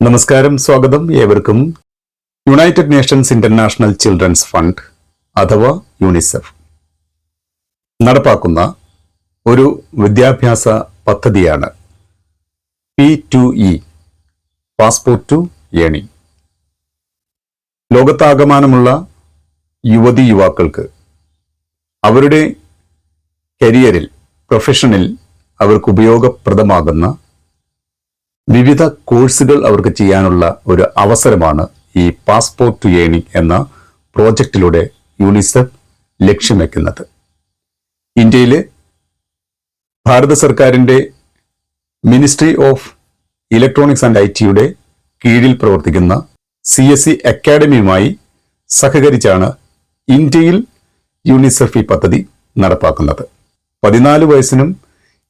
നമസ്കാരം സ്വാഗതം ഏവർക്കും. United Nations International Children's Fund അഥവാ യുണിസെഫ് നടപ്പാക്കുന്ന ഒരു വിദ്യാഭ്യാസ പദ്ധതിയാണ് P to E passport to earning ലോകത്താകമാനമുള്ള യുവതി യുവാക്കൾക്ക് അവരുടെ കരിയറിൽ പ്രൊഫഷനിൽ അവർക്ക് ഉപയോഗപ്രദമാകുന്ന വിവിധ കോഴ്സുകൾ അവർക്ക് ചെയ്യാനുള്ള ഒരു അവസരമാണ് ഈ പാസ്പോർട്ട് ടു ഏണിംഗ് എന്ന പ്രോജക്റ്റിലൂടെ യൂണിസെഫ് ലക്ഷ്യം വയ്ക്കുന്നത് ഇന്ത്യയിലെ ഭാരത സർക്കാരിന്റെ ministry of electronics and I ടിയുടെ കീഴിൽ പ്രവർത്തിക്കുന്ന സി എസ് സി അക്കാഡമിയുമായി സഹകരിച്ചാണ് ഇന്ത്യയിൽ യൂണിസെഫ് ഈ പദ്ധതി നടപ്പാക്കുന്നത്. പതിനാല് വയസ്സിനും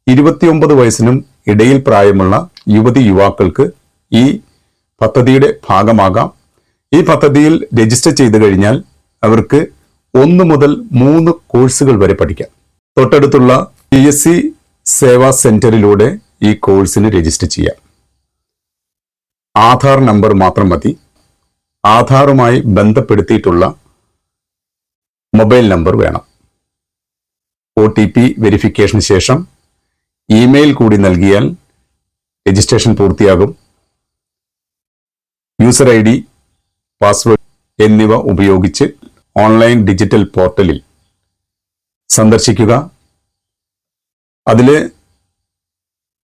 ഇരുപത്തിയൊമ്പത് വയസ്സിനും ഇടയിൽ പ്രായമുള്ള യുവതി യുവാക്കൾക്ക് ഈ പദ്ധതിയുടെ ഭാഗമാകാം. ഈ പദ്ധതിയിൽ രജിസ്റ്റർ ചെയ്തു കഴിഞ്ഞാൽ അവർക്ക് ഒന്ന് മുതൽ മൂന്ന് കോഴ്സുകൾ വരെ പഠിക്കാം. തൊട്ടടുത്തുള്ള പി എസ് സി സേവാ സെന്ററിലൂടെ ഈ കോഴ്സിന് രജിസ്റ്റർ ചെയ്യാം. ആധാർ നമ്പർ മാത്രം മതി. ആധാറുമായി ബന്ധപ്പെടുത്തിയിട്ടുള്ള മൊബൈൽ നമ്പർ വേണം. ഒ ടി പി വെരിഫിക്കേഷന് ശേഷം ഇമെയിൽ കൂടി നൽകിയാൽ രജിസ്ട്രേഷൻ പൂർത്തിയാകും. യൂസർ ഐ ഡി പാസ്വേഡ് എന്നിവ ഉപയോഗിച്ച് ഓൺലൈൻ ഡിജിറ്റൽ പോർട്ടലിൽ സന്ദർശിക്കുക. അതിൽ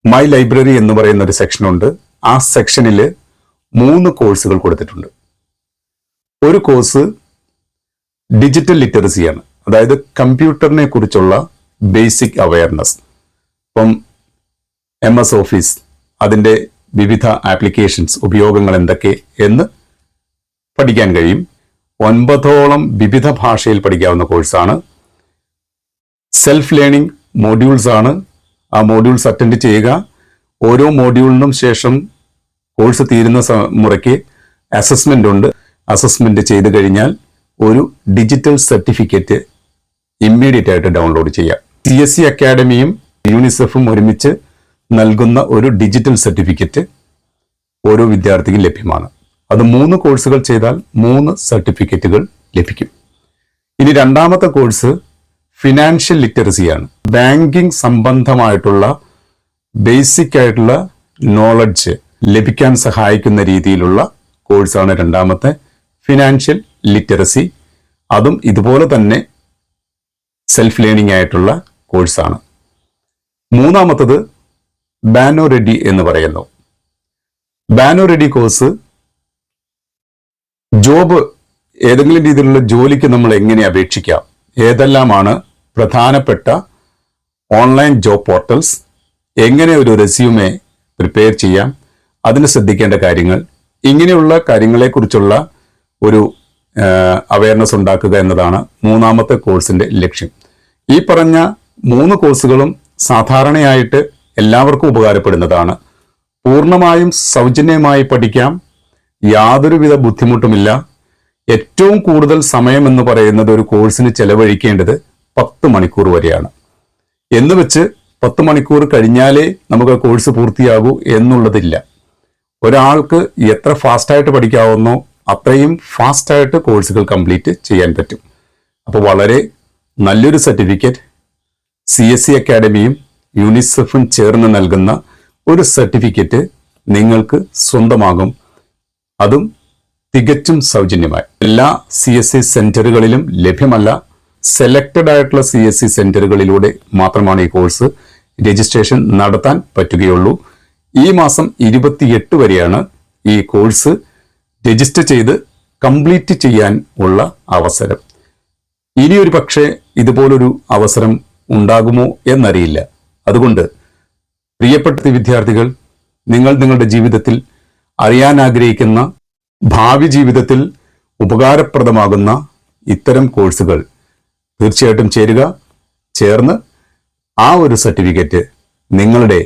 മൈ ലൈബ്രറി എന്ന് പറയുന്ന ഒരു സെക്ഷനുണ്ട്. ആ സെക്ഷനിൽ മൂന്ന് കോഴ്സുകൾ കൊടുത്തിട്ടുണ്ട്. ഒരു കോഴ്സ് ഡിജിറ്റൽ ലിറ്ററസിയാണ്. അതായത് കമ്പ്യൂട്ടറിനെ കുറിച്ചുള്ള ബേസിക് അവയർനെസ്. ഇപ്പം എം എസ് ഓഫീസ് അതിന്റെ വിവിധ ആപ്ലിക്കേഷൻസ് ഉപയോഗങ്ങൾ എന്തൊക്കെ എന്ന് പഠിക്കാൻ കഴിയും. ഒൻപതോളം വിവിധ ഭാഷയിൽ പഠിക്കാവുന്ന കോഴ്സാണ്. സെൽഫ് ലേണിംഗ് മോഡ്യൂൾസ് ആണ്. ആ മോഡ്യൂൾസ് അറ്റൻഡ് ചെയ്യുക. ഓരോ മോഡ്യൂളിനും ശേഷം കോഴ്സ് തീരുന്ന മുറയ്ക്ക് അസസ്മെന്റ് ഉണ്ട്. അസസ്മെന്റ് ചെയ്ത് കഴിഞ്ഞാൽ ഒരു ഡിജിറ്റൽ സർട്ടിഫിക്കറ്റ് ഇമ്മീഡിയറ്റ് ആയിട്ട് ഡൗൺലോഡ് ചെയ്യാം. സി എസ് സി അക്കാഡമിയും യൂണിസെഫും ഒരുമിച്ച് നൽകുന്ന ഒരു ഡിജിറ്റൽ സർട്ടിഫിക്കറ്റ് ഓരോ വിദ്യാർത്ഥിക്കും ലഭ്യമാണ്. അത് മൂന്ന് കോഴ്സുകൾ ചെയ്താൽ മൂന്ന് സർട്ടിഫിക്കറ്റുകൾ ലഭിക്കും. ഇനി രണ്ടാമത്തെ കോഴ്സ് ഫിനാൻഷ്യൽ ലിറ്ററസിയാണ് ബാങ്കിങ് സംബന്ധമായിട്ടുള്ള ബേസിക് ആയിട്ടുള്ള നോളജ് ലഭിക്കാൻ സഹായിക്കുന്ന രീതിയിലുള്ള കോഴ്സാണ് രണ്ടാമത്തെ ഫിനാൻഷ്യൽ ലിറ്ററസി അതും ഇതുപോലെ തന്നെ സെൽഫ് ലേണിംഗ് ആയിട്ടുള്ള കോഴ്സാണ് മൂന്നാമത്തത് ബാനോ റെഡി എന്ന് പറയുന്നു. ബാനോ റെഡി കോഴ്സ് ജോബ് ഏതെങ്കിലും രീതിയിലുള്ള ജോലിക്ക് നമ്മൾ എങ്ങനെ അപേക്ഷിക്കാം? ഏതെല്ലാമാണ് പ്രധാനപ്പെട്ട ഓൺലൈൻ ജോബ് പോർട്ടൽസ്? എങ്ങനെ ഒരു റെസ്യൂമെ പ്രിപ്പയർ ചെയ്യാം? അതിന് ശ്രദ്ധിക്കേണ്ട കാര്യങ്ങൾ. ഇങ്ങനെയുള്ള കാര്യങ്ങളെക്കുറിച്ചുള്ള ഒരു അവയർനെസ് ഉണ്ടാക്കുക എന്നതാണ് മൂന്നാമത്തെ കോഴ്സിന്റെ ലക്ഷ്യം. ഈ പറഞ്ഞ മൂന്ന് കോഴ്സുകളും സാധാരണയായിട്ട് എല്ലാവർക്കും ഉപകാരപ്പെടുന്നതാണ്. പൂർണമായും സൗജന്യമായി പഠിക്കാം. യാതൊരുവിധ ബുദ്ധിമുട്ടുമില്ല. ഏറ്റവും കൂടുതൽ സമയം എന്ന് പറയുന്നത് ഒരു കോഴ്സിന് ചെലവഴിക്കേണ്ടത് പത്ത് മണിക്കൂർ വരെയാണ്. എന്ന് വെച്ച് പത്ത് മണിക്കൂർ കഴിഞ്ഞാലേ നമുക്ക് കോഴ്സ് പൂർത്തിയാകൂ എന്നുള്ളതില്ല. ഒരാൾക്ക് എത്ര ഫാസ്റ്റായിട്ട് പഠിക്കാവുന്നോ അത്രയും ഫാസ്റ്റായിട്ട് കോഴ്സുകൾ കംപ്ലീറ്റ് ചെയ്യാൻ പറ്റും. അപ്പോൾ വളരെ നല്ലൊരു സർട്ടിഫിക്കറ്റ് സി എസ് സി അക്കാഡമിയും യൂണിസെഫും ചേർന്ന് നൽകുന്ന ഒരു സർട്ടിഫിക്കറ്റ് നിങ്ങൾക്ക് സ്വന്തമാകും. അതും തികച്ചും സൗജന്യമായി. എല്ലാ സി എസ് സി സെന്ററുകളിലും ലഭ്യമല്ല. സെലക്റ്റഡ് ആയിട്ടുള്ള സി എസ് സി സെന്ററുകളിലൂടെ മാത്രമാണ് ഈ കോഴ്സ് രജിസ്ട്രേഷൻ നടത്താൻ പറ്റുകയുള്ളൂ. ഈ മാസം ഇരുപത്തിയെട്ട് വരെയാണ് ഈ കോഴ്സ് രജിസ്റ്റർ ചെയ്ത് കംപ്ലീറ്റ് ചെയ്യാൻ ഉള്ള അവസരം. ഇനിയൊരു പക്ഷേ ഇതുപോലൊരു അവസരം ഉണ്ടാകുമോ എന്നറിയില്ല. അതുകൊണ്ട് പ്രിയപ്പെട്ട വിദ്യാർത്ഥികൾ നിങ്ങൾ നിങ്ങളുടെ ജീവിതത്തിൽ അറിയാൻ ആഗ്രഹിക്കുന്ന ഭാവി ജീവിതത്തിൽ ഉപകാരപ്രദമാകുന്ന ഇത്തരം കോഴ്സുകൾ തീർച്ചയായിട്ടും ചേരുക. ചേർന്ന് ആ ഒരു സർട്ടിഫിക്കറ്റ് നിങ്ങളുടെ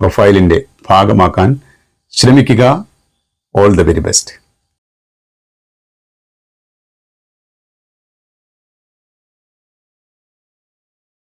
പ്രൊഫൈലിന്റെ ഭാഗമാക്കാൻ ശ്രമിക്കുക. All the very best